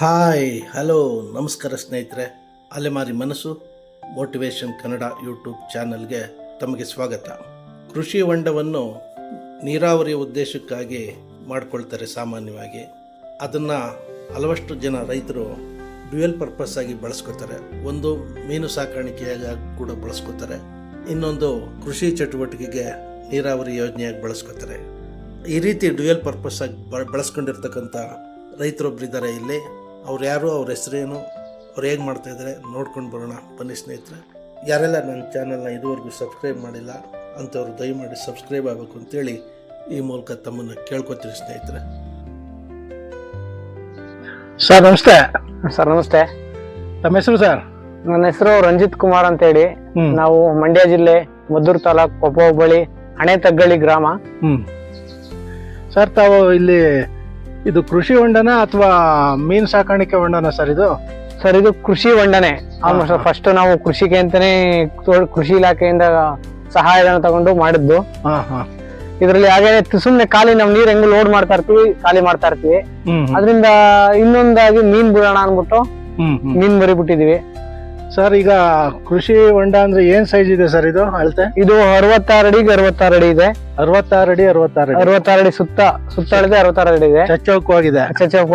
Hi, hello, ನಮಸ್ಕಾರ ಸ್ನೇಹಿತರೆ. ಅಲೆಮಾರಿ ಮನಸ್ಸು, ಮೋಟಿವೇಶನ್ ಕನ್ನಡ ಯೂಟ್ಯೂಬ್ ಚಾನಲ್ಗೆ ತಮಗೆ ಸ್ವಾಗತ. ಕೃಷಿ ಹೊಂಡವನ್ನು ನೀರಾವರಿ ಉದ್ದೇಶಕ್ಕಾಗಿ ಮಾಡಿಕೊಳ್ತಾರೆ ಸಾಮಾನ್ಯವಾಗಿ. ಅದನ್ನು ಹಲವಷ್ಟು ಜನ ರೈತರು ಡ್ಯುಯಲ್ ಪರ್ಪಸ್ ಆಗಿ ಬಳಸ್ಕೋತಾರೆ. ಒಂದು ಮೀನು ಸಾಕಾಣಿಕೆಯಾಗಿ ಕೂಡ ಬಳಸ್ಕೋತಾರೆ. ಇನ್ನೊಂದು ಕೃಷಿ ಚಟುವಟಿಕೆಗೆ ನೀರಾವರಿ ಯೋಜನೆಯಾಗಿ ಬಳಸ್ಕೋತಾರೆ. ಈ ರೀತಿ ಡ್ಯುಯಲ್ ಪರ್ಪಸ್ ಆಗಿ ಬಳಸ್ಕೊಂಡಿರ್ತಕ್ಕಂಥ ರೈತರೊಬ್ಬರಿದ್ದಾರೆ ಇಲ್ಲಿ. ಅವ್ರು ಯಾರು ಅವ್ರ ಹೆಸರೇನು ಅವ್ರು ಹೇಗೆ ಮಾಡ್ತಾಯಿದ್ದಾರೆ ನೋಡ್ಕೊಂಡು ಬರೋಣ. ಬನ್ನಿ ಸ್ನೇಹಿತರೆ. ಯಾರೆಲ್ಲ ನನ್ನ ಚಾನಲ್ನ ಇದುವರೆಗೂ ಸಬ್ಸ್ಕ್ರೈಬ್ ಮಾಡಿಲ್ಲ ಅಂಥವ್ರು ದಯಮಾಡಿ ಸಬ್ಸ್ಕ್ರೈಬ್ ಆಗಬೇಕು ಅಂತೇಳಿ ಈ ಮೂಲಕ ತಮ್ಮನ್ನು ಕೇಳ್ಕೊತೀನಿ ಸ್ನೇಹಿತರೆ. ಸರ್ ನಮಸ್ತೆ. ಸರ್ ನಮಸ್ತೆ. ತಮ್ಮ ಹೆಸರು ಸರ್? ನನ್ನ ಹೆಸರು ರಂಜಿತ್ ಕುಮಾರ್ ಅಂತ ಹೇಳಿ ನಾವು ಮಂಡ್ಯ ಜಿಲ್ಲೆ ಮದ್ದೂರು ತಾಲೂಕ್ ಕೊಪ್ಪ ಹೋಬಳಿ ಹಣೆ ತಗ್ಗಳಿ ಗ್ರಾಮ. ಹ್ಮ್. ಸರ್ ತಾವು ಇಲ್ಲಿ ಇದು ಕೃಷಿ ಹೊಂಡನ ಅಥವಾ ಮೀನ್ ಸಾಕಾಣಿಕೆ ಹೊಂಡನ ಸರ್ ಇದು? ಸರ್ ಇದು ಕೃಷಿ ಹೊಂಡನೆ. ಆಲ್ಮೋಸ್ಟ್. ಫಸ್ಟ್ ನಾವು ಕೃಷಿಗೆ ಅಂತಾನೆ ಕೃಷಿ ಇಲಾಖೆಯಿಂದ ಸಹಾಯಧನ ತಗೊಂಡು ಮಾಡಿದ್ದು. ಹಾ ಹಾ. ಇದರಲ್ಲಿ ಹಾಗೆ ಸುಮ್ನೆ ಖಾಲಿ ನಾವು ನೀರ್ ಹೆಂಗ್ ಲೋಡ್ ಮಾಡ್ತಾ ಇರ್ತೀವಿ ಖಾಲಿ ಮಾಡ್ತಾ ಇರ್ತೀವಿ. ಅದರಿಂದ ಇನ್ನೊಂದಾಗಿ ಮೀನ್ ಬಿಡೋಣ ಅನ್ಬಿಟ್ಟು ಮೀನ್ ಬರಿ ಬಿಟ್ಟಿದೀವಿ ಸರ್ ಈಗ ಕೃಷಿ ಹೊಂಡ ಅಂದ್ರೆ ಏನ್ ಸೈಜ್ ಇದೆ ಸರ್ ಇದು ಅಳತೆ? ಇದು ಅರವತ್ತಾರು ಅಡಿಗೆ ಅರವತ್ತಾರು ಅಡಿ ಇದೆ. ಅರವತ್ತಾರು ಅಡಿ ಅರವತ್ತಾರು ಅರವತ್ತಾರು ಅಡಿ ಸುತ್ತ ಸುತ್ತ ಅಡಿದೆ ಅರವತ್ತಾರು ಅಡಿ ಇದೆ. ಚಚ್ಚೌಕವಾಗಿದೆ.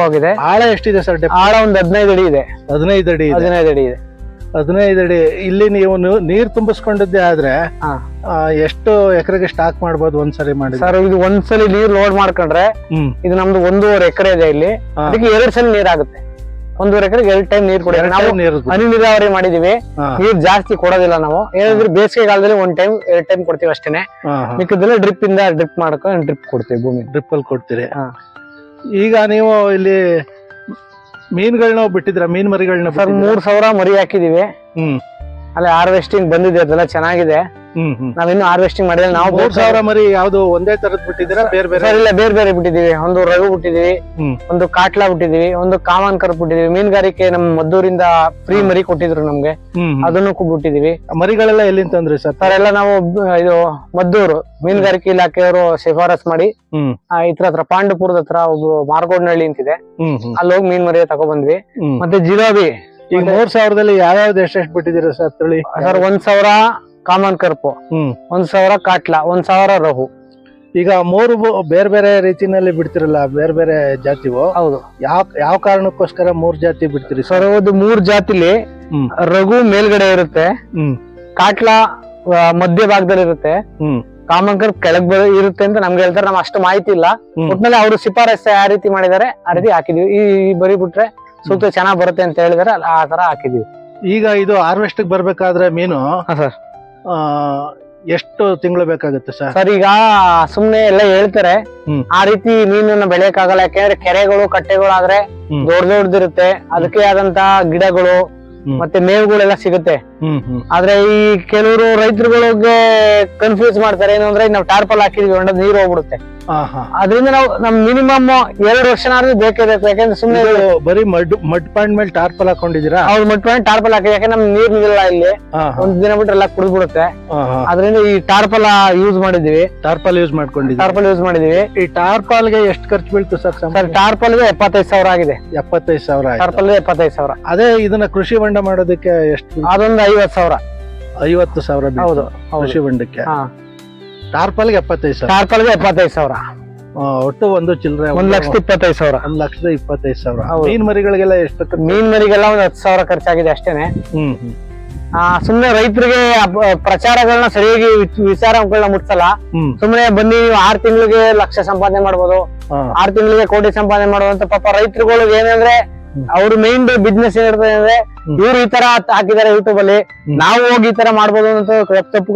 ಆಗಿದೆ ಆಳ ಎಷ್ಟಿದೆ ಸರ್ ಆಳ ಒಂದ್ ಹದಿನೈದು ಅಡಿ ಇದೆ. ಹದಿನೈದು ಅಡಿ ಹದಿನೈದು ಅಡಿ ಇದೆ. ಹದಿನೈದು ಅಡಿ. ಇಲ್ಲಿ ನೀವು ನೀರ್ ತುಂಬಿಸ್ಕೊಂಡಿದ್ದೆ ಆದ್ರೆ ಎಷ್ಟು ಎಕರೆಗೆ ಸ್ಟಾಕ್ ಮಾಡ್ಬೋದು ಒಂದ್ಸರಿ ಮಾಡಿ ಸರ್ ಇದು ಒಂದ್ಸಲಿ ನೀರ್ ಲೋಡ್ ಮಾಡ್ಕೊಂಡ್ರೆ ಇದು ನಮ್ದು ಒಂದೂವರೆ ಎಕರೆ ಇದೆ ಇಲ್ಲಿ. ಅದಕ್ಕೆ ಎರಡ್ ಸಲ ನೀರ್ ಆಗುತ್ತೆ. ಒಂದೂವರೆ ಎಕರೆಗೆ ಎರಡು ಟೈಮ್ ನೀರ್ ಕೊಡಿ ನಾವು ನೀರು ಹನಿ ನೀರಾವರಿ ಮಾಡಿದೀವಿ. ನೀರು ಜಾಸ್ತಿ ಕೊಡೋದಿಲ್ಲ ನಾವು. ಏನಾದ್ರು ಬೇಸಿಗೆ ಕಾಲದಲ್ಲಿ ಒಂದ್ ಟೈಮ್ ಎರಡ್ ಟೈಮ್ ಕೊಡ್ತೀವಿ ಅಷ್ಟೇನೆ. ಮಿಕ್ಕದೆಲ್ಲ ಡ್ರಿಪ್ ಇಂದ ಡ್ರಿಪ್ ಮಾಡ್ಕೊಂಡು ಡ್ರಿಪ್ ಕೊಡ್ತೀವಿ ಭೂಮಿ. ಡ್ರಿಪ್ ಅಲ್ಲಿ ಕೊಡ್ತೀರಿ. ಈಗ ನೀವು ಇಲ್ಲಿ ಮೀನುಗಳನ್ನ ಬಿಟ್ಟಿದ್ರ ಮೀನ್ ಮರಿಗಳನ್ನ ಸರ್ ಮೂರ್ ಸಾವಿರ ಮರಿ ಹಾಕಿದೀವಿ. ಹ್ಮ್. ಅಲ್ಲಿ ಹಾರ್ವೆಸ್ಟಿಂಗ್ ಬಂದಿದೆ ಅದೆಲ್ಲ ಚೆನ್ನಾಗಿದೆ. ನಾವಿನ್ನು ಹಾರ್ವೆಸ್ಟಿಂಗ್ ಮಾಡಿದ್ರೆ ನಾವು ಮೂರ್ ಸಾವಿರ ಮರಿ ಯಾವ್ದು ಒಂದೇ ತರದ್ ಬಿಟ್ಟಿದ್ದೀರಾ? ಬೇರೆ ಬೇರೆ? ಸರ್ ಇಲ್ಲ ಬೇರೆ ಬೇರೆ ಬಿಟ್ಟಿದೀವಿ ಒಂದು ರಘು ಬಿಟ್ಟಿದೀವಿ ಒಂದು ಕಾಟ್ಲಾ ಬಿಟ್ಟಿದೀವಿ ಒಂದು ಕಾಮನ್ ಕರ್ ಬಿಟ್ಟಿದೀವಿ ಮೀನುಗಾರಿಕೆ ನಮ್ಮ ಮದ್ದೂರಿಂದ ಫ್ರೀ ಮರಿ ಕೊಟ್ಟಿದ್ರು ನಮ್ಗೆ. ಅದನ್ನು ಬಿಟ್ಟಿದೀವಿ ಮರಿಗಳೆಲ್ಲ ಎಲ್ಲಿಂದ ತಂದ್ರಿ ಸರ್? ಸರ್ ಎಲ್ಲ ನಾವು ಇದು ಮದ್ದೂರು ಮೀನುಗಾರಿಕೆ ಇಲಾಖೆಯವರು ಶಿಫಾರಸ್ ಮಾಡಿ ಇತರ ಆ, ಇತ್ರ ಹತ್ರ ಪಾಂಡುಪುರದ ಹತ್ರ ಒಬ್ಬ ಮಾರ್ಗೋಡ್ನಹಳ್ಳಿ ಅಂತಿದೆ. ಅಲ್ಲಿ ಹೋಗಿ ಮೀನ್ ಮರಿ ತಗೊಬಂದ್ವಿ. ಮತ್ತೆ ಜಿರೋಬಿ ಈಗ ಮೂರ್ ಸಾವಿರದಲ್ಲಿ ಯಾವ್ಯಾವ್ದು ಎಷ್ಟೆಷ್ಟು ಬಿಟ್ಟಿದ್ದೀರಾ ಸರ್ ತಳಿ? ಸರ್ ಒಂದ್ ಸಾವಿರ ಕಾಮನ್ ಕರ್ಪು. ಹ್ಮ್. ಒಂದ್ ಸಾವಿರ ಕಾಟ್ಲಾ ಒಂದ್ ಸಾವಿರ ರಹು. ಈಗ ಮೂರು ಬೇರೆ ಬೇರೆ ರೀತಿನಲ್ಲಿ ಬಿಡ್ತಿರಲ್ಲ ಬೇರೆ ಬೇರೆ ಜಾತಿವು? ಹೌದು. ಯಾವ ಯಾವ ಕಾರಣಕ್ಕೋಸ್ಕರ ಮೂರ್ ಜಾತಿ ಬಿಡ್ತೀರಿ ಸರ್? ಒಂದು ಅದು ಮೂರ್ ಜಾತಿಲಿ. ರಘು ಮೇಲ್ಗಡೆ ಇರುತ್ತೆ. ಕಾಟ್ಲಾ ಮಧ್ಯ ಭಾಗದಲ್ಲಿ ಇರುತ್ತೆ. ಕಾಮಂಕರ್ ಕಾಮನ್ ಕರ್ಪ್ ಕೆಳಗ್ ಇರುತ್ತೆ ಅಂತ ನಮ್ಗೆ ಹೇಳ್ತಾರೆ ನಮ್ ಅಷ್ಟು ಮಾಹಿತಿ ಇಲ್ಲ. ಒಟ್ನಲ್ಲಿ ಅವರು ಶಿಫಾರಸ್ ಯಾವ ರೀತಿ ಮಾಡಿದಾರೆ ಆ ರೀತಿ ಹಾಕಿದೀವಿ. ಈ ಬರಿ ಬಿಟ್ರೆ ಸೂಕ್ತ ಚೆನ್ನಾಗ್ ಬರುತ್ತೆ ಅಂತ ಹೇಳಿದಾರೆ ಆ ತರ ಹಾಕಿದೀವಿ. ಈಗ ಇದು ಹಾರ್ವೆಸ್ಟ್ ಬರ್ಬೇಕಾದ್ರೆ ಮೀನು ಸರ್. ಎಷ್ಟು ತಿಂಗಳು ಬೇಕಾಗುತ್ತೆ ಸರ್? ಸರ್ ಈಗ ಸುಮ್ನೆ ಎಲ್ಲ ಹೇಳ್ತಾರೆ. ಹ್ಮ್. ಆ ರೀತಿ ಮೀನನ್ನ ಬೆಳೆಯಕ್ಕಾಗಲ್ಲ ಯಾಕೆಂದ್ರೆ ಕೆರೆಗಳು ಕಟ್ಟೆಗಳು ಆದ್ರೆ ಹ್ಮ್. ದೊಡ್ಡ ದೊಡ್ಡದಿರುತ್ತೆ. ಅದಕ್ಕೆ ಆದಂತ ಗಿಡಗಳು ಹ್ಮ್. ಮತ್ತೆ ಮೇವುಗಳೆಲ್ಲ ಸಿಗುತ್ತೆ. ಹ್ಮ್ ಹ್ಮ್. ಆದ್ರೆ ಈ ಕೆಲವರು ರೈತರುಗಳಿಗೆ ಕನ್ಫ್ಯೂಸ್ ಮಾಡ್ತಾರೆ. ಏನು ಅಂದ್ರೆ ನಾವು ಟಾರ್ಪಲ್ ಹಾಕಿದ್ವಿ ಹೊಂಡದ ನೀರು ಹೋಗ್ಬಿಡುತ್ತೆ. ಅದರಿಂದ ನಾವು ನಮ್ ಮಿನಿಮಮ್ ಎರಡು ವರ್ಷನಾದ್ರೂ ಬೇಕೇ ಬೇಕು. ಯಾಕಂದ್ರೆ ಸುಮ್ನೆ ಇದು ಬರೀ ಮಡ್ ಮಡ್ ಪಾಯಿಂಟ್ ಮೇಲೆ ಟಾರ್ಪಲ್ ಹಾಕೊಂಡಿದ್ದೀರಾ? ಅವ್ರು ಪಾಯಿಂಟ್ ಟಾರ್ಪಲ್ ಹಾಕಿ ಯಾಕಂದ್ರೆ ನಮ್ ನೀರ್ ಇಲ್ಲ. ಇಲ್ಲಿ ಒಂದ್ ದಿನ ಬಿಟ್ಟು ಎಲ್ಲ ಕುಡಿದ್ಬಿಡುತ್ತೆ. ಹಾ ಹಾ. ಅದರಿಂದ ಈ ಟಾರ್ಪಲ್ ಯೂಸ್ ಮಾಡಿದೀವಿ ಟಾರ್ಪಲ್ ಯೂಸ್ ಮಾಡ್ಕೊಂಡಿದ್ವಿ ಟಾರ್ಪಲ್ ಯೂಸ್ ಮಾಡಿದೀವಿ ಈ ಟಾರ್ಪಲ್ಗೆ ಎಷ್ಟು ಖರ್ಚು ಬೀಳ್ತು ಸರ್ ಸರ್ ಟಾರ್ಪಲ್ಗೆ ಎಪ್ಪತ್ತೈದು ಸಾವಿರ ಆಗಿದೆ. ಎಪ್ಪತ್ತೈದು ಸಾವಿರ ಟಾರ್ಪಲ್ಗೆ ಎಪ್ಪತ್ತೈದು ಸಾವಿರ. ಅದೇ ಇದನ್ನ ಕೃಷಿ ಹೊಂಡ ಮಾಡೋದಕ್ಕೆ ಎಷ್ಟು? ಅದೊಂದು ಐವತ್ತು ಸಾವಿರ. ಐವತ್ತು ಸಾವಿರ ಹೌದು. ಕೃಷಿ ಹೊಂಡಕ್ಕೆ. ಹಾ. ಟಾರ್ಪಲ್ಗೆ ಎಪ್ಪತ್ತೈದು ಸಾವಿರ. ಟಾರ್ಪಲ್ಗೆ ಎಪ್ಪತ್ತೈದು ಸಾವಿರ. ಒಟ್ಟು ಒಂದು ಚಿಲ್ಲರೆ ಒಂದ್ ಲಕ್ಷದ ಇಪ್ಪತ್ತೈದು ಸಾವಿರ. ಒಂದ್ ಲಕ್ಷದ ಇಪ್ಪತ್ತೈದು ಸಾವಿರ. ಮೀನ್ ಮರಿಗಳಿಗೆಲ್ಲ ಎಷ್ಟು? ಮೀನ್ ಮರಿಗೆಲ್ಲ ಒಂದ್ ಹತ್ತು ಸಾವಿರ ಖರ್ಚಾಗಿದೆ ಅಷ್ಟೇನೆ. ಹ್ಮ್ ಸುಮ್ನೆ ರೈತರಿಗೆ ಪ್ರಚಾರಗಳನ್ನ ಸರಿಯಾಗಿ ವಿಚಾರ ವಿಚಾರಗಳನ್ನ ಮುಟ್ಸಲ್ಲ. ಸುಮ್ನೆ ಬನ್ನಿ ನೀವು ಆರ್ ತಿಂಗಳಿಗೆ ಲಕ್ಷ ಸಂಪಾದನೆ ಮಾಡ್ಬೋದು. ಆರ್ ತಿಂಗಳಿಗೆ ಕೋಟಿ ಸಂಪಾದನೆ ಮಾಡುವಂತ ಪಾಪ ರೈತರುಗಳಿಗೆ ಏನಂದ್ರೆ ಅವ್ರ ಮೇನ್ ಬಿಸ್ನೆಸ್ ಏನಿರ್ತದೆ ಅಂದ್ರೆ. ಇವ್ರು ಈ ತರ ಹಾಕಿದ್ದಾರೆ ಯೂಟ್ಯೂಬ್ ಅಲ್ಲಿ ನಾವು ಹೋಗಿ ಈ ತರ ಮಾಡ್ಬೋದು ಅಂತ ತಪ್ಪು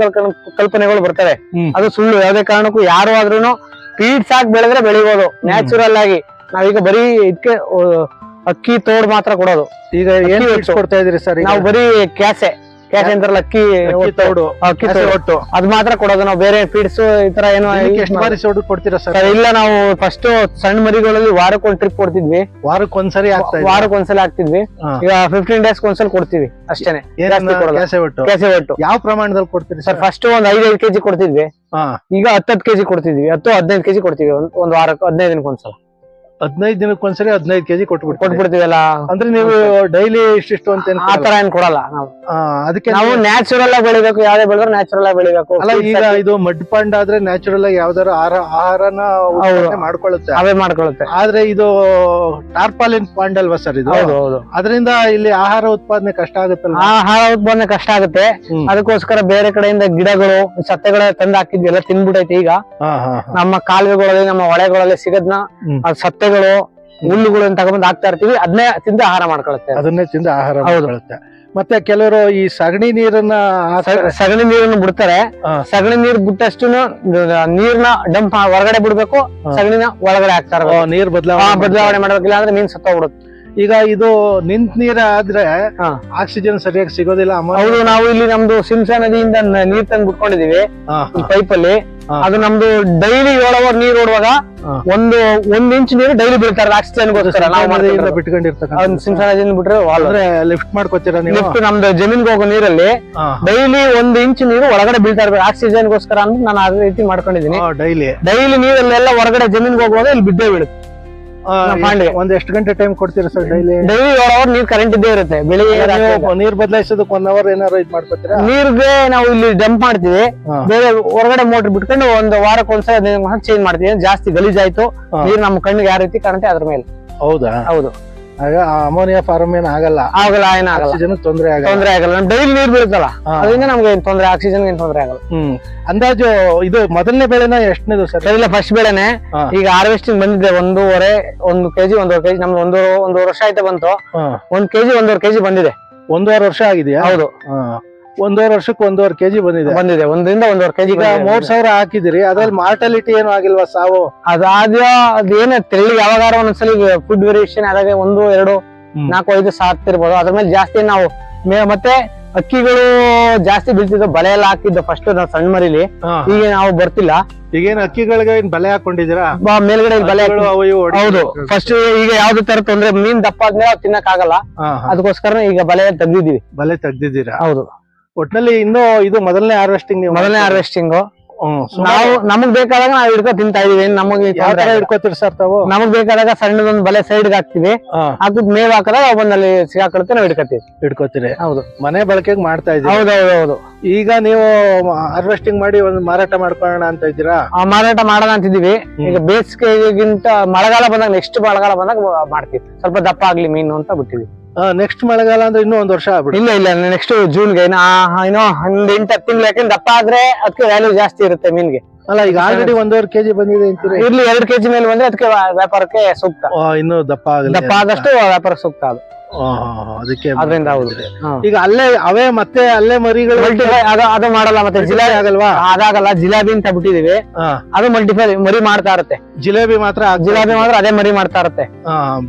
ಕಲ್ಪನೆಗಳು ಬರ್ತವೆ. ಅದು ಸುಳ್ಳು ಯಾವ್ದೇ ಕಾರಣಕ್ಕೂ ಯಾರು ಆದ್ರೂನು ಪೀಡ್ಸ್ ಹಾಕಿ ಬೆಳೆದ್ರೆ ಬೆಳಿಬೋದು. ನ್ಯಾಚುರಲ್ ಆಗಿ ನಾವೀಗ ಬರೀ ಇದಕ್ಕೆ ಅಕ್ಕಿ ತೋಡ್ ಮಾತ್ರ ಕೊಡೋದು. ಈಗ ಏನ್. ಕೊಡ್ತಾ ಇದ್ರಿ ಸರ್ ನಾವು ಬರೀ ಕ್ಯಾಸೆ. ಕ್ಯಾಸೆ ಅಂದ್ರೆ ಅಕ್ಕಿ. ತೌಡು ಅಕ್ಕಿ. ಒಟ್ಟು. ಅದ್ ಮಾತ್ರ ಕೊಡೋದು ನಾವು. ಬೇರೆ ಫೀಡ್ಸ್ ಈ ತರ ಏನೋ ಎಷ್ಟು. ಬಾರಿ ಸೋಡು ಕೊಡ್ತೀರಾ ಸರ್? ಇಲ್ಲ ನಾವು ಫಸ್ಟ್ ಸಣ್ಣ ಮರಿಗಳಲ್ಲಿ ವಾರಕ್ಕೆ ಒಂದ್ ಟ್ರಿಪ್ ಕೊಡ್ತಿದ್ವಿ. ವಾರಕ್ಕೆ ಒಂದ್ಸರಿ ವಾರಕ್ಕೆ ಒಂದ್ಸಲ ಹಾಕ್ತಿದ್ವಿ. ಈಗ ಫಿಫ್ಟೀನ್ ಡೇಸ್ ಒಂದ್ಸಲ ಕೊಡ್ತೀವಿ. ಅಷ್ಟೇನೆ. ಕ್ಯಾಸೆ ಒಟ್ಟು. ಕೆಸೆ ಒಟ್ಟು. ಯಾವ ಪ್ರಮಾಣದಲ್ಲಿ ಕೊಡ್ತೀರಿ ಸರ್ ಫಸ್ಟ್ ಒಂದ್ ಐದೈದು ಕೆಜಿ ಕೊಡ್ತಿದ್ವಿ. ಈಗ ಹತ್ತತ್ತು ಕೆಜಿ ಕೊಡ್ತಿದ್ವಿ. ಹತ್ತು ಹದಿನೈದು ಕೆಜಿ ಕೊಡ್ತೀವಿ ಒಂದ್ ಒಂದ್ ವಾರಕ್ಕೆ ಹದಿನೈದು ದಿನಕ್ಕೆ ಒಂದ್ಸಲ. ಹದಿನೈದು ದಿನಕ್ಕೊಂದ್ಸರಿ ಹದಿನೈದು ಕೆಜಿ ಕೊಟ್ಬಿಟ್ಟು ಕೊಟ್ಬಿಡ್ತೀವಲ್ಲ? ಅಂದ್ರೆ ನೀವು ಡೈಲಿ ಇಷ್ಟಿಷ್ಟು ಅಂತ ಏನ್ ಆ ತರ ಏನ್ ಕೊಡಲ್ಲ ನಾವು. ಅದಕ್ಕೆ ನಾವು ನ್ಯಾಚುರಲ್ ಆಗಿ ಬೆಳಿಬೇಕು ಯಾವ್ದೇ ಬೆಳೆದ್ರೆ ನ್ಯಾಚುರಲ್ ಆಗಿ ಬೆಳಿಬೇಕು. ಅಲ್ಲ ಈಗ ಇದು ಮಡ್ ಪಾಂಡ್ ಆದ್ರೆ ನ್ಯಾಚುರಲ್ ಆಗಿ ಯಾವ್ದಾರು ಆಹಾರ ಆಹಾರನ ಮಾಡ್ಕೊಳ್ಳುತ್ತೆ. ಅವೇ ಮಾಡ್ಕೊಳ್ಳುತ್ತೆ. ಆದ್ರೆ ಇದು ಟಾರ್ಪಾಲಿನ್ ಪಾಂಡ್ ಅಲ್ವಾ ಸರ್ ಇದು? ಅದರಿಂದ ಇಲ್ಲಿ ಆಹಾರ ಉತ್ಪಾದನೆ ಕಷ್ಟ ಆಗುತ್ತಲ್ಲ ಆಹಾರ ಉತ್ಪಾದನೆ ಕಷ್ಟ ಆಗುತ್ತೆ. ಅದಕ್ಕೋಸ್ಕರ ಬೇರೆ ಕಡೆಯಿಂದ ಗಿಡಗಳು ಸತ್ತೆಗಳ ತಂದು ಹಾಕಿದ್ವಿ ಎಲ್ಲ ತಿಂದ್ಬಿಟ್ಟೈತಿ ಈಗ. ನಮ್ಮ ಕಾಲುವೆಗಳಲ್ಲಿ ನಮ್ಮ ಹೊಳೆಗಳಲ್ಲಿ ಸಿಗದ್ನ ಹ್ಮ್. ಅದ್ ಹುಲ್ಲುಗಳನ್ನ ಹುಲ್ಲುಗಳು ತಗೊಂಡ್ ಹಾಕ್ತಾ ಇರ್ತೀವಿ ಅದನ್ನೇ ತಿಂದು ಆಹಾರ ಮಾಡ್ಕೊಳುತ್ತೆ. ಅದನ್ನೇ ತಿಂದು ಆಹಾರ ಮಾಡ್ಕೊಳುತ್ತೆ. ಮತ್ತೆ ಕೆಲವರು ಈ ಸಗಣಿ ನೀರನ್ನ ಸಗಣಿ ನೀರನ್ನ ಬಿಡ್ತಾರೆ. ಸಗಣಿ ನೀರ್ ಬಿಟ್ಟಷ್ಟು ನೀರ್ನ ಡಂಪ್ ಹೊರಗಡೆ ಬಿಡ್ಬೇಕು ಸಗಣಿನ ಒಳಗಡೆ ಹಾಕ್ತಾರ ನೀರ್ ಬದಲಾವಣೆ ಬದಲಾವಣೆ ಮಾಡ್ಬೇಕಿಲ್ಲ ಅಂದ್ರೆ ಮೀನ್ ಸತ್ತೋಗ್ಬಿಡುತ್ತೆ. ಈಗ ಇದು ನಿಂತ ನೀರ ಆದ್ರೆ. ಆಕ್ಸಿಜನ್ ಸರಿಯಾಗಿ ಸಿಗೋದಿಲ್ಲ ಹೌದು ನಾವು ಇಲ್ಲಿ ನಮ್ದು ಸಿಂಸಾ ನದಿಯಿಂದ ನೀರ್ ತಂದು ಬಿಟ್ಕೊಂಡಿದೀವಿ ಪೈಪ್ ಅಲ್ಲಿ. ಅದು ನಮ್ದು ಡೈಲಿ ಏಳು ಅವರ್ ನೀರ್ ಓಡುವಾಗ ಒಂದು ಒಂದ್ ಇಂಚ್ ನೀರು ಡೈಲಿ ಬೀಳ್ತಾರೆ ಆಕ್ಸಿಜನ್ ಗೋಸ್ಕರ ನಾವು. ಬಿಟ್ಕೊಂಡಿರ್ತಕ್ಕಂಥ ಬಿಟ್ರೆ ಲಿಫ್ಟ್ ಮಾಡ್ಕೋತೀರಾ ಲಿಫ್ಟ್ ನಮ್ದು ಜಮೀನ್ಗೆ ಹೋಗೋ ನೀರಲ್ಲಿ ಡೈಲಿ ಒಂದ್ ಇಂಚ್ ನೀರು ಒಳಗಡೆ ಬೀಳ್ತಾ ಇರ್ಬೇಕು ಆಕ್ಸಿಜನ್ ಗೋಸ್ಕರ ಅಂತ ನಾನು ಆ ರೀತಿ ಮಾಡ್ಕೊಂಡಿದೀನಿ ಡೈಲಿ ಡೈಲಿ ನೀರಲ್ಲೆಲ್ಲ ಹೊರಗಡೆ ಜಮೀನ್ಗೆ ಹೋಗುವಾಗ ಇಲ್ಲಿ ಬಿದ್ದೇ ಬೀಳುತ್ತೆ. ಪಾಂಡಿಗೆ. ಒಂದ್ ಎಷ್ಟು ಗಂಟೆ ಟೈಮ್ ಕೊಡ್ತೀರಾ ಸರ್ ಡೈಲಿ ಡೈಲಿ ಏಳು ಅವರ್ ನೀರ್ ಕರೆಂಟ್ ಇದ್ದೇ ಇರುತ್ತೆ. ಬೆಳಿಗ್ಗೆ ನೀರ್ ಬದಲಾಯಿಸೋದಕ್ಕೆ ಒನ್ ಅವರ್ ಏನಾರು ಇದ್ ಮಾಡ್ಕೊತೀರಾ? ನೀರ್ಗೆ ನಾವು ಇಲ್ಲಿ ಡಂಪ್ ಮಾಡ್ತೀವಿ. ಬೇರೆ ಹೊರಗಡೆ ಮೋಟರ್ ಬಿಟ್ಕೊಂಡು ಒಂದು ವಾರಕ್ಕೆ ಒಂದ್ಸಲ ಚೇಂಜ್ ಮಾಡ್ತೀವಿ. ಜಾಸ್ತಿ ಗಲೀಜಾಯ್ತು. ಆಯ್ತು ನೀರ್ ನಮ್ಮ ಕಣ್ಣಿಗೆ ಯಾವ ರೀತಿ ಕಾಣುತ್ತೆ ಅದ್ರ ಮೇಲೆ. ಹೌದಾ? ಹೌದು. ಆಗ ಅಮೋನಿಯಾ ಫಾರ್ಮ್ ಏನ್ ಆಗಲ್ಲ. ಆಗಲ್ಲ ಏನಾಗಲ್ಲ ಆಕ್ಸಿಜನ್ ತೊಂದ್ರೆ ಆಗಲ್ಲ. ತೊಂದ್ರೆ ಆಗಲ್ಲ. ನಮ್ ಡೈಲಿ ನೀರ್ ಬೀಳುತ್ತಲ್ಲ ಅದರಿಂದ ನಮ್ಗೆ ಏನ್ ತೊಂದ್ರೆ ಆಕ್ಸಿಜನ್ ಏನ್ ತೊಂದ್ರೆ ಆಗಲ್ಲ. ಹ್ಮ್. ಅಂದಾಜು ಇದು ಮೊದಲನೇ ಬೆಳೆನ ಎಷ್ಟನೇದು ಸರ್ ಇಲ್ಲ ಫಸ್ಟ್ ಬೆಳೆನೆ. ಈಗ ಹಾರ್ವೆಸ್ಟಿಂಗ್ ಬಂದಿದೆ ಒಂದೂವರೆ ಒಂದು ಕೆಜಿ ಒಂದೂವರೆ ಕೆಜಿ ನಮ್ದು ಒಂದು ಒಂದೂವರೆ ವರ್ಷ ಆಯ್ತಾ ಬಂತು. ಒಂದ್ ಕೆಜಿ ಒಂದೂವರೆ ಕೆಜಿ ಬಂದಿದೆ. ಒಂದೂವರೆ ವರ್ಷ ಆಗಿದೆಯಾ? ಹೌದು. ಒಂದೂವರೆ ವರ್ಷಕ್ಕೆ ಒಂದೂವರೆ ಕೆಜಿ ಬಂದಿದೆ. ಬಂದಿದೆ. ಒಂದರಿಂದ ಒಂದೂವರೆ ಕೆಜಿ ಈಗ ಮೂರ್ ಸಾವಿರ ಹಾಕಿದಿರಿ ಅದ್ರಲ್ಲಿ ಮಾರ್ಟಾಲಿಟಿ ಏನು ಆಗಿಲ್ವಾ ಸಾವು? ಅದಾದ್ಯ ಅದೇನ ತೆಳ್ಳಿ ಯಾವಾಗಾರ ಒಂದ್ಸಲ ಫುಡ್ ವೇರಿಯೇಷನ್ ಆದಾಗ ಒಂದು ಎರಡು. ನಾಲ್ಕು ಐದು ಸಾಕ್ತಿರ್ಬೋದು. ಅದ್ರ ಮೇಲೆ ಜಾಸ್ತಿ ನಾವು ಮತ್ತೆ ಅಕ್ಕಿಗಳು ಜಾಸ್ತಿ ಬೀಳ್ತಿದ್ವು ಬಲೆ ಎಲ್ಲ ಹಾಕಿದ್ದು ಫಸ್ಟ್ ನಾವು ಸಣ್ಣ ಮರಿಲಿ. ಈಗ ನಾವು ಬರ್ತಿಲ್ಲ. ಈಗೇನು ಅಕ್ಕಿಗಳಿಗೆ ಬಲೆ ಹಾಕೊಂಡಿದ್ದೀರಾ? ಮೇಲ್ಗಡೆ ಬಲೆ ಹೌದು. ಫಸ್ಟ್ ಈಗ ಯಾವ್ದು ತರ ತೊಂದ್ರೆ ಮೀನ್ ದಪ್ಪ ಆದ್ಮೇಲೆ ತಿನ್ನಕ್ ಆಗಲ್ಲ. ಅದಕ್ಕೋಸ್ಕರ ಈಗ ಬಲೆ ತೆಗ್ದಿದೀವಿ ಬಲೆ ತೆಗ್ದಿದ್ದೀರಾ? ಹೌದು. ಒಟ್ನಲ್ಲಿ ಇನ್ನು ಇದು ಮೊದಲನೇ ಹಾರ್ವೆಸ್ಟಿಂಗ್ ನೀವು ಮೊದಲನೇ ಹಾರ್ವೆಸ್ಟಿಂಗ್ ನಾವು ನಮಗ್ ಬೇಕಾದಾಗ ನಾವು ಹಿಡ್ಕೊ ತಿಂತಾ ಇದೀವಿ. ನಮಗ್ ಹಿಡ್ಕೋತೀರಿ ಸರ್ ತಾವು? ನಮಗ್ ಬೇಕಾದಾಗ ಸಣ್ಣದೊಂದು ಬಲೆ ಸೈಡ್ ಹಾಕ್ತಿವಿ. ಹಾಕಿದ್ ಮೇವ್ ಹಾಕದಾಗ ಅವ್ ಬಂದಲ್ಲಿ ಸಿಗಾಕೊಳುತ್ತೆ ನಾವು ಹಿಡ್ಕೊತೀವಿ. ಹಿಡ್ಕೋತೀರಿ. ಹೌದು. ಮನೆ ಬಳಕೆಗೆ ಮಾಡ್ತಾ ಇದ್ದೀವಿ ಹೌದೌದು ಹೌದು ಈಗ ನೀವು ಹಾರ್ವೆಸ್ಟಿಂಗ್ ಮಾಡಿ ಒಂದು ಮಾರಾಟ ಮಾಡ್ಕೊಳ್ಳೋಣ ಅಂತ ಇದ್ದೀರಾ? ಆ ಮಾರಾಟ ಮಾಡೋಣ ಅಂತಿದೀವಿ ಈಗ ಬೇಸಿಗೆಗಿಂತ ಮಳೆಗಾಲ ಬಂದಾಗ ನೆಕ್ಸ್ಟ್ ಮಳೆಗಾಲ ಬಂದಾಗ ಮಾಡ್ತೀವಿ. ಸ್ವಲ್ಪ ದಪ್ಪ ಆಗ್ಲಿ ಮೀನು ಅಂತ ಬಿಟ್ಟಿವಿ ನೆಕ್ಸ್ಟ್ ಮಳೆಗಾಲ ಅಂದ್ರೆ ಇನ್ನೂ ಒಂದ್ ವರ್ಷ ಆಗ್ಬಿಡಿ ಇಲ್ಲ ಇಲ್ಲ ನೆಕ್ಸ್ಟ್ ಜೂನ್ಗೆ ಗೆ ಏನೋ ಒಂದ್ ಎಂಟು ಹತ್ತು ತಿಂಗಳು ಯಾಕಂದ್ರೆ ದಪ್ಪ ಆದ್ರೆ ಅದಕ್ಕೆ ವ್ಯಾಲ್ಯೂ ಜಾಸ್ತಿ ಇರುತ್ತೆ ಮೀನ್ಗೆ. ಅಲ್ಲ ಈಗ ಆಲ್ರೆಡಿ ಒಂದೂವರೆ ಕೆಜಿ ಬಂದಿದೆ ಅಂತೀರಿ? ಇರ್ಲಿ ಎರಡು ಕೆಜಿ ಮೇಲೆ ಬಂದ್ರೆ ಅದಕ್ಕೆ ವ್ಯಾಪಾರಕ್ಕೆ ಸೂಕ್ತ. ಇನ್ನೂ ದಪ್ಪ ಆಗಲಿ ದಪ್ಪ ಆದಷ್ಟು ವ್ಯಾಪಾರಕ್ಕೆ ಸೂಕ್ತ ಅದು. ಅದಕ್ಕೆ ಅದರಿಂದ ಹೌದು. ಈಗ ಅಲ್ಲೇ ಅವೇ ಮತ್ತೆ ಅಲ್ಲೇ ಮರಿಗಳು ಮಲ್ಟಿಫೈ ಅದು ಅದು ಮಾಡಲ್ಲ ಮತ್ತೆ ಜಿಲೇಬಿ ಆಗಲ್ವಾ? ಅದಾಗಲ್ಲ ಜಿಲೇಬಿ ಅಂತ ಬಿಟ್ಟಿದೀವಿ. ಅದು ಮಲ್ಟಿಫೈ ಮರಿ ಮಾಡ್ತಾ ಇರುತ್ತೆ. ಜಿಲೇಬಿ ಮಾತ್ರ ಜಿಲೇಬಿ ಮಾತ್ರ ಅದೇ ಮರಿ ಮಾಡ್ತಾ ಇರುತ್ತೆ.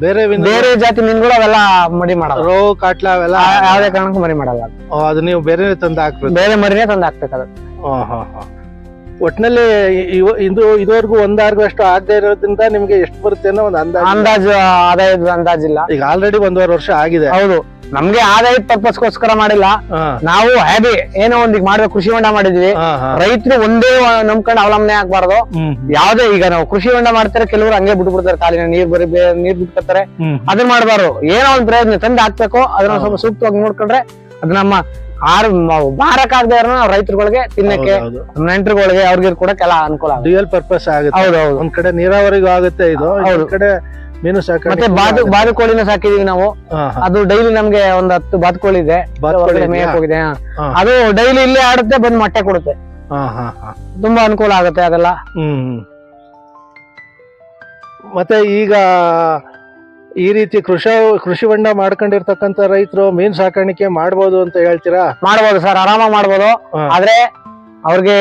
ಬೇರೆ ಬೇರೆ ಜಾತಿ ಮೀನುಗಳು ಅವೆಲ್ಲ ಮರಿ ಮಾಡಲ್ಲ. ರೋ ಕಾಟ್ಲ ಅವೆಲ್ಲ ಯಾವ್ದೇ ಕಾರಣಕ್ಕೂ ಮರಿ ಮಾಡಲ್ಲ. ಅದು. ಅದು ನೀವು ಬೇರೆ ತಂದು ಹಾಕ್ಬೇಕು. ಬೇರೆ ಮರಿನೇ ತಂದು ಹಾಕ್ಬೇಕದು ಹಾ, ಇವ- ಇದು ಇದುವರೆಗೂ ಒಂದಾರ್ಗು ಅಷ್ಟು ಆಗದೆ ಇರೋದ್ರಿಂದ ನಿಮ್ಗೆ ಎಷ್ಟು ಬರುತ್ತೆ ಅನ್ನೋ ಒಂದು ಅಂದಾಜು. ಅಂದಾಜು ಆದಾಯದ ಅಂದಾಜಿಲ್ಲ. ಈಗ ಆಲ್ರೆಡಿ ಒಂದೂವರೆ ವರ್ಷ ಆಗಿದೆ. ಹೌದು. ನಮ್ಗೆ ಆದಾಯ ಪರ್ಪಸ್ಗೋಸ್ಕರ ಮಾಡಿಲ್ಲ. ನಾವು ಹ್ಯಾಬಿ ಏನೋ ಒಂದ್ ಈಗ ಮಾಡಿದ ಕೃಷಿ ಹೊಂಡ ಮಾಡಿದ್ವಿ. ರೈತರು ಒಂದೇ ನಂಬ್ಕೊಂಡು ಅವಲಂಬನೆ ಆಗ್ಬಾರ್ದು. ಯಾವ್ದೇ ಈಗ ನಾವು ಕೃಷಿ ಹೊಂಡ ಮಾಡ್ತಾರೆ ಕೆಲವರು ಹಂಗೆ ಬಿಟ್ಬಿಡ್ತಾರೆ ಕಾಲಿನ ನೀರ್ ಬರಿ ನೀರ್ ಬಿಟ್ಕೊತಾರೆ ಅದನ್ನ ಮಾಡಬಾರ್ದು. ಏನೋ ಒಂದ್ ಪ್ರಯೋಜನ ತಂದು ಹಾಕ್ಬೇಕು. ಅದನ್ನ ಸ್ವಲ್ಪ ಸೂಕ್ತವಾಗಿ ನೋಡ್ಕೊಂಡ್ರೆ ಅದು ನಮ್ಮ ಆರ್ ಆಗದೆ ನಾವು ರೈತರುಗಳಿಗೆ ತಿನ್ನಕ್ಕೆ ನೆಂಟರುಗಳಿಗೆ ಅವ್ರಿಗೆ ಕೊಡಕ್ಕೆಲ್ಲ ಅನುಕೂಲ ಆಗುತ್ತೆ. ಡ್ಯೂಯಲ್ ಪರ್ಪಸ್ ಆಗುತ್ತೆ. ಹೌದು ಒಂದ್ ಕಡೆ ನೀರಾವರಿಗೂ ಆಗುತ್ತೆ ಇದು. ಒಂದ್ ಕಡೆ ಮೀನು ಸಾಕ ಮತ್ತೆ ಬಾದು ಬಾದುಕೋಳಿನ ಸಾಕಿದೀವಿ ನಾವು. ಅದು ಡೈಲಿ ನಮ್ಗೆ ಒಂದ್ ಹತ್ತು ಬಾತುಕೋಳಿ ಇದೆ. ಮೇಯಕ್ ಹೋಗಿದೆ. ಅದು ಡೈಲಿ ಇಲ್ಲೇ ಆಡುತ್ತೆ ಬಂದ್ ಮೊಟ್ಟೆ ಕೊಡುತ್ತೆ. ತುಂಬಾ ಅನುಕೂಲ ಆಗುತ್ತೆ ಅದೆಲ್ಲ. ಹ್ಮ್ ಹ್ಮ್. ಮತ್ತೆ ಈಗ ಈ ರೀತಿ ಕೃಷಿ ಕೃಷಿ ಹೊಂಡ ಮಾಡ್ಕೊಂಡಿರ್ತಕ್ಕಂತ ರೈತರು ಮೀನ್ ಸಾಕಾಣಿಕೆ ಮಾಡ್ಬೋದು ಅಂತ ಹೇಳ್ತೀರಾ? ಮಾಡ್ಬೋದು ಸರ್ ಆರಾಮಾಗಿ ಮಾಡ್ಬೋದು. ಆದ್ರೆ ಅವ್ರಿಗೆ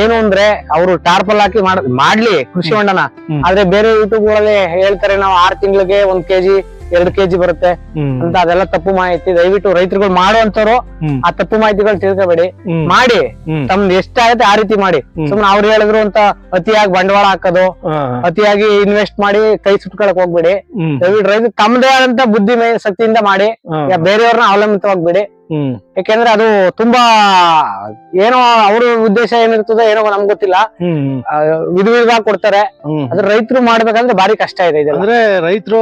ಏನು ಅಂದ್ರೆ ಅವರು ಟಾರ್ಪಲ್ ಹಾಕಿ ಮಾಡ್ ಮಾಡ್ಲಿ ಕೃಷಿ ಹೊಂಡನ. ಆದ್ರೆ ಬೇರೆ ಯೂಟ್ಯೂಬ್ಗಳಲ್ಲಿ ಹೇಳ್ತಾರೆ ನಾವು ಆರ್ ತಿಂಗಳಿಗೆ ಒಂದ್ ಕೆಜಿ ಎರಡ್ ಕೆಜಿ ಬರುತ್ತೆ. ಅಂತ ಅದೆಲ್ಲ ತಪ್ಪು ಮಾಹಿತಿ ದಯವಿಟ್ಟು ರೈತರುಗಳು ಮಾಡುವಂತವ್ರು ಆ ತಪ್ಪು ಮಾಹಿತಿಗಳು ತಿಳ್ಕೊಬೇಡಿ. ಮಾಡಿ. ತಮ್ದು ಎಷ್ಟಾಗುತ್ತೆ ಆ ರೀತಿ ಮಾಡಿ. ಸುಮ್ಮನೆ ಸುಮ್ನೆ ಅವ್ರು ಹೇಳಿದ್ರು ಅಂತ ಅತಿಯಾಗಿ ಬಂಡವಾಳ ಹಾಕೋದು ಅತಿಯಾಗಿ ಇನ್ವೆಸ್ಟ್ ಮಾಡಿ ಕೈ ಸುಟ್ಕೊಳಕ್ ಹೋಗ್ಬೇಡಿ. ದಯವಿಟ್ಟು ರೈತರು ತಮ್ಮದೇ ಆದಂತ ಬುದ್ಧಿಮಯ ಶಕ್ತಿಯಿಂದ ಮಾಡಿ. ಬೇರೆಯವ್ರನ್ನ ಅವಲಂಬಿತವಾಗ್ಬೇಡಿ. ಹ್ಮ್. ಯಾಕೆಂದ್ರೆ ಅದು ತುಂಬಾ ಏನೋ ಅವ್ರ ಉದ್ದೇಶ ಏನಿರ್ತದೆ ಏನೋ ನಮ್ಗೆ ಗೊತ್ತಿಲ್ಲ. ವಿಧ ವಿಧವಾಗಿ ಕೊಡ್ತಾರೆ. ಅದ್ರ ರೈತರು ಮಾಡ್ಬೇಕಂದ್ರೆ ಬಾರಿ ಕಷ್ಟ ಇದೆ ಅಂದ್ರೆ ರೈತರು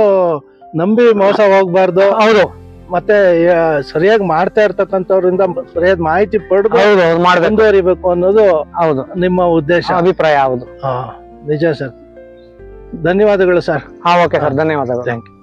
ನಂಬಿ ಮೋಸ ಹೋಗ್ಬಾರ್ದು. ಹೌದು. ಮತ್ತೆ ಸರಿಯಾಗಿ ಮಾಡ್ತಾ ಇರ್ತಕ್ಕಂಥವ್ರಿಂದ ಸರಿಯಾದ ಮಾಹಿತಿ ಪಡೆದು ಮುಂದುವರಿಬೇಕು ಅನ್ನೋದು ಹೌದು. ನಿಮ್ಮ ಉದ್ದೇಶ. ಅಭಿಪ್ರಾಯ ಹೌದು. ಹಾ ನಿಜ ಸರ್. ಧನ್ಯವಾದಗಳು ಸರ್. ಹಾ ಓಕೆ ಸರ್ ಧನ್ಯವಾದಗಳು. Thank you.